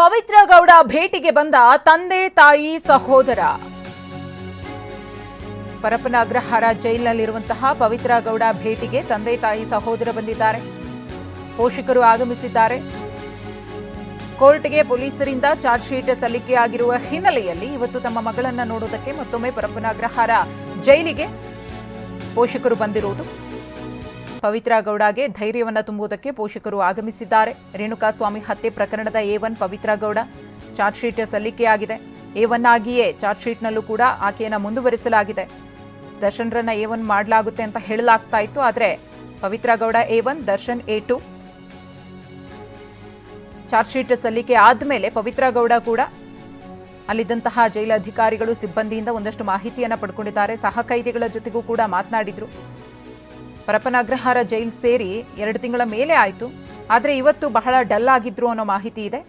ಪವಿತ್ರ ಗೌಡ ಭೇಟಿಗೆ ಬಂದ ತಂದೆ, ತಾಯಿ, ಸಹೋದರ. ಪರಪ್ಪನ ಅಗ್ರಹಾರ ಜೈಲಿನಲ್ಲಿರುವಂತಹ ಪವಿತ್ರ ಗೌಡ ಭೇಟಿಗೆ ತಂದೆ, ತಾಯಿ, ಸಹೋದರ ಬಂದಿದ್ದಾರೆ. ಪೋಷಕರು ಆಗಮಿಸಿದ್ದಾರೆ. ಕೋರ್ಟ್ಗೆ ಪೊಲೀಸರಿಂದ ಚಾರ್ಜ್ ಶೀಟ್ ಸಲ್ಲಿಕೆಯಾಗಿರುವ ಹಿನ್ನೆಲೆಯಲ್ಲಿ ಇವತ್ತು ತಮ್ಮ ಮಗಳನ್ನು ನೋಡೋದಕ್ಕೆ ಮತ್ತೊಮ್ಮೆ ಪರಪ್ಪನ ಅಗ್ರಹಾರ ಜೈಲಿಗೆ ಪೋಷಕರು ಬಂದಿರುವುದು. ಪವಿತ್ರ ಗೌಡಗೆ ಧೈರ್ಯವನ್ನು ತುಂಬುವುದಕ್ಕೆ ಪೋಷಕರು ಆಗಮಿಸಿದ್ದಾರೆ. ರೇಣುಕಾಸ್ವಾಮಿ ಹತ್ಯೆ ಪ್ರಕರಣದ A one Pavithra Gowda charge sheet ಸಲ್ಲಿಕೆಯಾಗಿದೆ. A one ಆಗಿಯೇ ಚಾರ್ಜ್ ಶೀಟ್ನಲ್ಲೂ ಕೂಡ ಆಕೆಯನ್ನು ಮುಂದುವರಿಸಲಾಗಿದೆ. ದರ್ಶನ್ರನ್ನ ಎ ಒನ್ ಮಾಡಲಾಗುತ್ತೆ ಅಂತ ಹೇಳಲಾಗ್ತಾ ಇತ್ತು, ಆದರೆ Pavithra Gowda A one, Darshan A two. Charge sheet ಸಲ್ಲಿಕೆ ಆದಮೇಲೆ ಪವಿತ್ರ ಗೌಡ ಕೂಡ ಅಲ್ಲಿದ್ದಂತಹ ಜೈಲ ಅಧಿಕಾರಿಗಳು ಸಿಬ್ಬಂದಿಯಿಂದ ಒಂದಷ್ಟು ಮಾಹಿತಿಯನ್ನು ಪಡ್ಕೊಂಡಿದ್ದಾರೆ. ಸಹ ಕೈದಿಗಳ ಜೊತೆಗೂ ಕೂಡ ಮಾತನಾಡಿದ್ರು. ಪರಪ್ಪನ ಅಗ್ರಹಾರ ಜೈಲ್ ಸೇರಿ ಎರಡು ತಿಂಗಳ ಮೇಲೆ ಆಯಿತು. ಆದರೆ ಇವತ್ತು ಬಹಳ ಡಲ್ ಆಗಿದ್ರು ಅನ್ನೋ ಮಾಹಿತಿ ಇದೆ.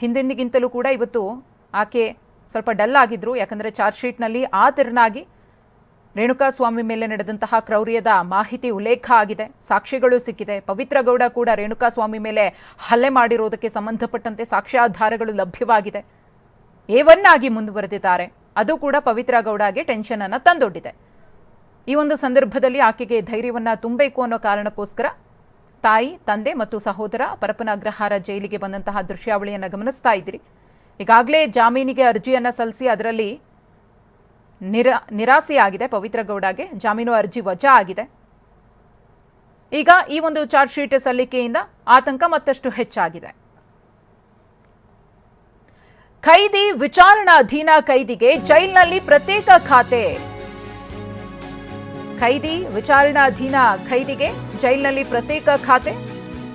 ಹಿಂದೆಂದಿಗಿಂತಲೂ ಕೂಡ ಇವತ್ತು ಆಕೆ ಸ್ವಲ್ಪ ಡಲ್ ಆಗಿದ್ರು. ಯಾಕಂದರೆ ಚಾರ್ಜ್ ಶೀಟ್ನಲ್ಲಿ ಆ ತೆರನಾಗಿ ರೇಣುಕಾ ಸ್ವಾಮಿ ಮೇಲೆ ನಡೆದಂತಹ ಕ್ರೌರ್ಯದ ಮಾಹಿತಿ ಉಲ್ಲೇಖ ಆಗಿದೆ. ಸಾಕ್ಷಿಗಳು ಸಿಕ್ಕಿದೆ. ಪವಿತ್ರ ಗೌಡ ಕೂಡ ರೇಣುಕಾಸ್ವಾಮಿ ಮೇಲೆ ಹಲ್ಲೆ ಮಾಡಿರೋದಕ್ಕೆ ಸಂಬಂಧಪಟ್ಟಂತೆ ಸಾಕ್ಷ್ಯಾಧಾರಗಳು ಲಭ್ಯವಾಗಿದೆ. ಏವನ್ನಾಗಿ ಮುಂದುವರೆದಿದ್ದಾರೆ. ಅದು ಕೂಡ ಪವಿತ್ರ ಗೌಡಗೆ ಟೆನ್ಷನ್ ಅನ್ನ ತಂದೊಡ್ಡಿದೆ. ಈ ಒಂದು ಸಂದರ್ಭದಲ್ಲಿ ಆಕೆಗೆ ಧೈರ್ಯವನ್ನ ತುಂಬಬೇಕು ಅನ್ನೋ ಕಾರಣಕ್ಕೋಸ್ಕರ ತಾಯಿ, ತಂದೆ ಮತ್ತು ಸಹೋದರ ಪರಪನ ಅಗ್ರಹಾರ ಜೈಲಿಗೆ ಬಂದಂತಹ ದೃಶ್ಯಾವಳಿಯನ್ನು ಗಮನಿಸ್ತಾ ಇದ್ದೀರಿ. ಈಗಾಗಲೇ ಜಾಮೀನಿಗೆ ಅರ್ಜಿಯನ್ನು ಸಲ್ಲಿಸಿ ಅದರಲ್ಲಿ ನಿರ, ನಿರಾಸೆಯಾಗಿದೆ. ಪವಿತ್ರ ಗೌಡಗೆ ಜಾಮೀನು ಅರ್ಜಿ ವಜಾ ಆಗಿದೆ. ಈಗ ಈ ಒಂದು ಚಾರ್ಜ್ ಶೀಟ್ ಸಲ್ಲಿಕೆಯಿಂದ ಆತಂಕ ಮತ್ತಷ್ಟು ಹೆಚ್ಚಾಗಿದೆ. ಖೈದಿ ವಿಚಾರಣಾಧೀನ ಖೈದಿಗೆ ಜೈಲಿನಲ್ಲಿ ಪ್ರತ್ಯೇಕ ಖಾತೆ. ಖೈದಿ ವಿಚಾರಣಾಧೀನ ಖೈದಿಗೆ ಜೈಲಿನಲ್ಲಿ ಪ್ರತ್ಯೇಕ ಖಾತೆ.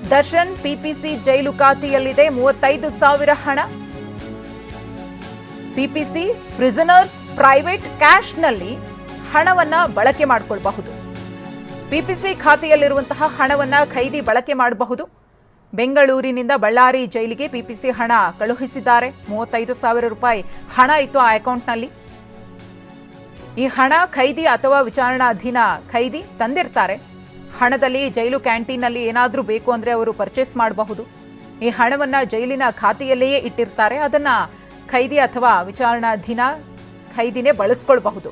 ದರ್ಶನ್ ಪಿಪಿಸಿ ಜೈಲು ಖಾತೆಯಲ್ಲಿದೆ ಮೂವತ್ತೈದು ಸಾವಿರ ಹಣ. ಪಿಪಿಸಿ ಪ್ರಿಸನರ್ಸ್ ಪ್ರೈವೇಟ್ ಕ್ಯಾಶ್ನಲ್ಲಿ ಹಣವನ್ನ ಬಳಕೆ ಮಾಡಿಕೊಳ್ಳಬಹುದು ಪಿಪಿಸಿ ಖಾತೆಯಲ್ಲಿರುವಂತಹ ಹಣವನ್ನ ಖೈದಿ ಬಳಕೆ ಮಾಡಬಹುದು. ಬೆಂಗಳೂರಿನಿಂದ ಬಳ್ಳಾರಿ ಜೈಲಿಗೆ ಪಿಪಿಸಿ ಹಣ ಕಳುಹಿಸಿದ್ದಾರೆ. ಮೂವತ್ತೈದು ಸಾವಿರ ರೂಪಾಯಿ ಹಣ ಇತ್ತು ಆ ಅಕೌಂಟ್ನಲ್ಲಿ. ಈ ಹಣ ಖೈದಿ ಅಥವಾ ವಿಚಾರಣಾಧೀನ ಖೈದಿ ತಂದಿರ್ತಾರೆ. ಹಣದಲ್ಲಿ ಜೈಲು ಕ್ಯಾಂಟೀನಲ್ಲಿ ಏನಾದರೂ ಬೇಕು ಅಂದರೆ ಅವರು ಪರ್ಚೇಸ್ ಮಾಡಬಹುದು. ಈ ಹಣವನ್ನು ಜೈಲಿನ ಖಾತೆಯಲ್ಲಿಯೇ ಇಟ್ಟಿರ್ತಾರೆ. ಅದನ್ನ ಖೈದಿ ಅಥವಾ ವಿಚಾರಣಾಧೀನ ಖೈದಿನೇ ಬಳಸ್ಕೊಳ್ಬಹುದು.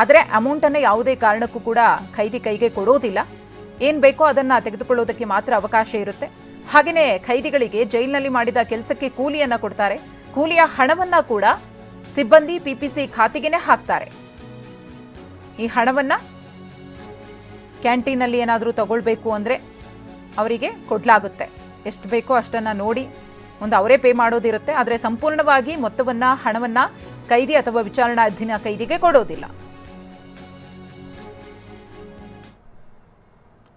ಆದರೆ ಅಮೌಂಟನ್ನು ಯಾವುದೇ ಕಾರಣಕ್ಕೂ ಕೂಡ ಖೈದಿ ಕೈಗೆ ಕೊಡೋದಿಲ್ಲ. ಏನು ಬೇಕೋ ಅದನ್ನ ತೆಗೆದುಕೊಳ್ಳೋದಕ್ಕೆ ಮಾತ್ರ ಅವಕಾಶ ಇರುತ್ತೆ. ಹಾಗೆಯೇ ಖೈದಿಗಳಿಗೆ ಜೈಲಿನಲ್ಲಿ ಮಾಡಿದ ಕೆಲಸಕ್ಕೆ ಕೂಲಿಯನ್ನ ಕೊಡ್ತಾರೆ. ಕೂಲಿಯ ಹಣವನ್ನ ಕೂಡ ಸಿಬ್ಬಂದಿ ಪಿಪಿಸಿ ಖಾತೆಗೇನೆ ಹಾಕ್ತಾರೆ. ಈ ಹಣವನ್ನ ಕ್ಯಾಂಟೀನಲ್ಲಿ ಏನಾದರೂ ತಗೊಳ್ಬೇಕು ಅಂದರೆ ಅವರಿಗೆ ಕೊಡಲಾಗುತ್ತೆ. ಎಷ್ಟು ಬೇಕೋ ಅಷ್ಟನ್ನು ನೋಡಿ ಒಂದು ಅವರೇ ಪೇ ಮಾಡೋದಿರುತ್ತೆ. ಆದರೆ ಸಂಪೂರ್ಣವಾಗಿ ಮೊತ್ತವನ್ನು, ಹಣವನ್ನು ಕೈದಿ ಅಥವಾ ವಿಚಾರಣಾಧೀನ ಕೈದಿಗೆ ಕೊಡೋದಿಲ್ಲ.